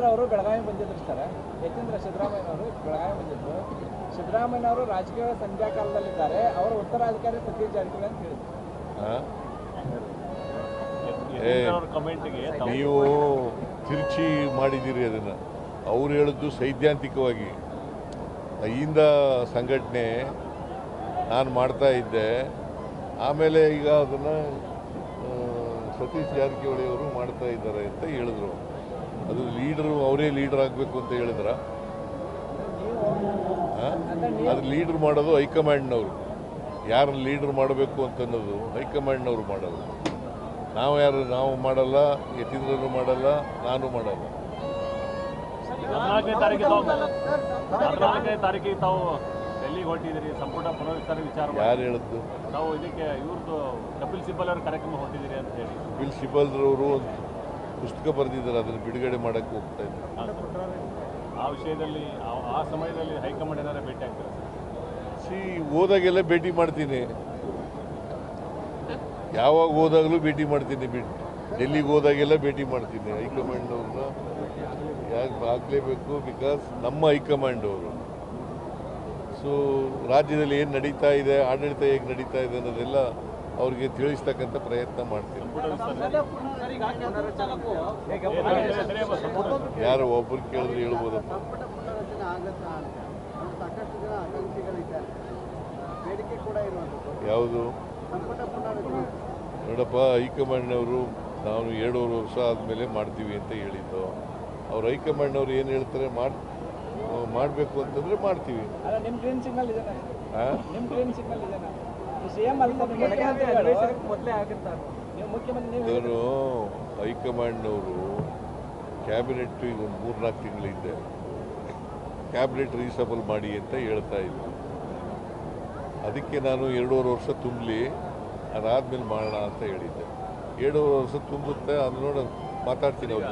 ಯತೀಂದ್ರ ಅವರು ಬೆಳಗಾವಿ ಬಂದಿದ್ರು ಸರ್. ಯತೀಂದ್ರ ಸಿದ್ದರಾಮಯ್ಯ ಅವರು ಬೆಳಗಾವಿ ಬಂದಿದ್ರು. ಸಿದ್ದರಾಮಯ್ಯ ಅವರು ರಾಜಕೀಯ ಸಂಧ್ಯಾ ಕಾಲದಲ್ಲಿದ್ದಾರೆ ಅವರು ಉತ್ತರಾಧಿಕಾರಿ ಸತೀಶ್ ಜಾರಕಿಹೊಳಿ ಅಂತ ಹೇಳಿದ್ರು. ಆ? ಅವ್ರ ಕಮೆಂಟ್ಗೆ ನೀವು ತಿರುಚಿ ಮಾಡಿದ್ದೀರಿ ಅದನ್ನು. ಅವ್ರು ಹೇಳಿದ್ದು ಸೈದ್ಧಾಂತಿಕವಾಗಿ. ಅಯ್ಯಿಂದ ಸಂಘಟನೆ ನಾನು ಮಾಡ್ತಾ ಇದ್ದೆ. ಆಮೇಲೆ ಈಗ ಅದನ್ನು ಸತೀಶ್ ಜಾರಕಿಹೊಳಿ ಅವರು ಮಾಡ್ತಾ ಇದ್ದಾರೆ ಅಂತ ಹೇಳಿದ್ರು. ಅದು ಲೀಡರು ಅವರೇ ಲೀಡರ್ ಆಗಬೇಕು ಅಂತ ಹೇಳಿದ್ರ? ಅದು ಲೀಡರ್ ಮಾಡೋದು ಹೈಕಮಾಂಡ್ನವರು. ಯಾರು ಲೀಡರ್ ಮಾಡಬೇಕು ಅಂತನ್ನೋದು ಹೈಕಮಾಂಡ್ನವರು ಮಾಡೋದು. ನಾವು ಯಾರು ನಾವು ಮಾಡಲ್ಲ ಯತೀಂದ್ರನು ಮಾಡಲ್ಲ ನಾನು ಮಾಡಲ್ಲ. ತಾವು ಡೆಲ್ಲಿಗೆ ಹೊರಟಿದ್ದೀರಿ. ಸಂಪುಟ ಪುನರ್ವಿಚಾರ ವಿಚಾರ. ಯಾರು ಹೇಳಿದ್ದು? ತಾವು ಇದಕ್ಕೆ ಇವ್ರದ್ದು ಕಪಿಲ್ ಸಿಬ್ಬಲ್ ಅವ್ರ ಕಾರ್ಯಕ್ರಮ ಹೊರಟಿದ್ದೀರಿ ಅಂತ ಹೇಳಿ. ಕಪಿಲ್ ಸಿಬಲ್ರವರು ಒಂದು ಪುಸ್ತಕ ಬರೆದಿದ್ದಾರೆ ಅದನ್ನು ಬಿಡುಗಡೆ ಮಾಡೋಕ್ಕೆ ಹೋಗ್ತಾ ಇದ್ದಾರೆ. ಆ ವಿಷಯದಲ್ಲಿ ಆ- ಸಮಯದಲ್ಲಿ ಹೈಕಮಾಂಡ್ ಏನಾರ ಭೇಟಿ ಆಗ್ತಾರೆ ಸಿ ಹೋದಾಗೆಲ್ಲ ಭೇಟಿ ಮಾಡ್ತೀನಿ. ಯಾವಾಗ ಹೋದಾಗಲೂ ಭೇಟಿ ಮಾಡ್ತೀನಿ ಬಿಟ್ಟು ಡೆಲ್ಲಿಗೆ ಹೋದಾಗೆಲ್ಲ ಭೇಟಿ ಮಾಡ್ತೀನಿ. ಹೈಕಮಾಂಡ್ ಅವ್ರನ್ನ ಯಾಕೆ ಆಗಲೇಬೇಕು? ಬಿಕಾಸ್ ನಮ್ಮ ಹೈಕಮಾಂಡ್ ಅವರು. ಸೊ ರಾಜ್ಯದಲ್ಲಿ ಏನು ನಡೀತಾ ಇದೆ ಆಡಳಿತ ಹೇಗೆ ನಡೀತಾ ಇದೆ ಅನ್ನೋದೆಲ್ಲ ಅವ್ರಿಗೆ ತಿಳಿಸ್ತಕ್ಕಂಥ ಪ್ರಯತ್ನ ಮಾಡ್ತೀವಿ. ಯಾರು ಒಬ್ರು ಕೇಳಿದ್ರೆ ಹೇಳ್ಬೋದಪ್ಪ. ಇರುವಂಥದ್ದು ಯಾವುದು? ನೋಡಪ್ಪ ಹೈಕಮಾಂಡ್ನವರು ನಾವು ಎರಡೂವರೆ ವರ್ಷ ಆದಮೇಲೆ ಮಾಡ್ತೀವಿ ಅಂತ ಹೇಳಿದ್ದು. ಅವ್ರು ಹೈಕಮಾಂಡ್ನವ್ರು ಏನು ಹೇಳ್ತಾರೆ? ಮಾಡಿ ಮಾಡಬೇಕು ಅಂತಂದರೆ ಮಾಡ್ತೀವಿ. ಅದನ್ನು ಹೈಕಮಾಂಡ್ನವರು ಕ್ಯಾಬಿನೆಟ್ ಈಗ ಒಂದು ಮೂರ್ನಾಲ್ಕು ತಿಂಗಳಿದ್ದೆ ಕ್ಯಾಬಿನೆಟ್ ರೀಸಬಲ್ ಮಾಡಿ ಅಂತ ಹೇಳ್ತಾ ಇದ್ರು. ಅದಕ್ಕೆ ನಾನು ಎರಡೂವರೆ ವರ್ಷ ತುಂಬಲಿ ಅದಾದ್ಮೇಲೆ ಮಾಡೋಣ ಅಂತ ಹೇಳಿದ್ದೆ. ಎರಡೂವರೆ ವರ್ಷ ತುಂಬುತ್ತೆ ಅದು ನೋಡಿ ಮಾತಾಡ್ತೀನಿ ಅವ್ರ